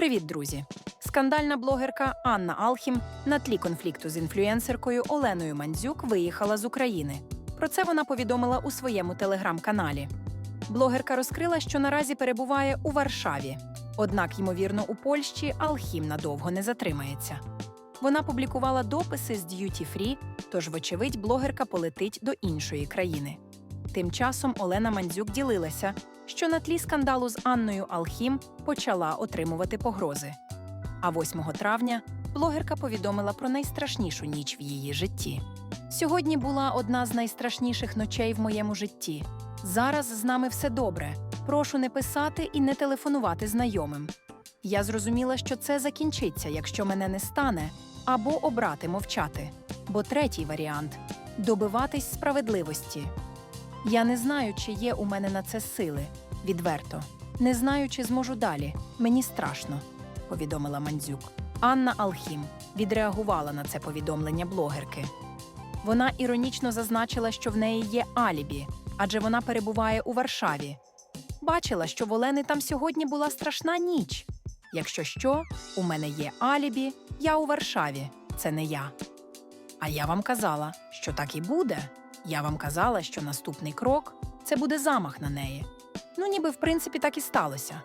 Привіт, друзі! Скандальна блогерка Анна Алхім на тлі конфлікту з інфлюенсеркою Оленою Мандзюк виїхала з України. Про це вона повідомила у своєму телеграм-каналі. Блогерка розкрила, що наразі перебуває у Варшаві. Однак, ймовірно, у Польщі Алхім надовго не затримається. Вона публікувала дописи з Duty Free, тож, вочевидь, блогерка полетить до іншої країни. Тим часом Олена Мандзюк ділилася, що на тлі скандалу з Анною Алхім почала отримувати погрози. А 8 травня блогерка повідомила про найстрашнішу ніч в її житті. Сьогодні була одна з найстрашніших ночей в моєму житті. Зараз з нами все добре. Прошу не писати і не телефонувати знайомим. Я зрозуміла, що це закінчиться, якщо мене не стане, або обрати мовчати. Бо третій варіант добиватись справедливості. Я не знаю, чи є у мене на це сили. Відверто. Не знаю, чи зможу далі. Мені страшно, повідомила Мандзюк. Анна Алхім відреагувала на це повідомлення блогерки. Вона іронічно зазначила, що в неї є алібі, адже вона перебуває у Варшаві. Бачила, що в Олени там сьогодні була страшна ніч. Якщо що, у мене є алібі, я у Варшаві, це не я. А я вам казала, що так і буде. Я вам казала, що наступний крок це буде замах на неї. Ну, ніби в принципі так і сталося.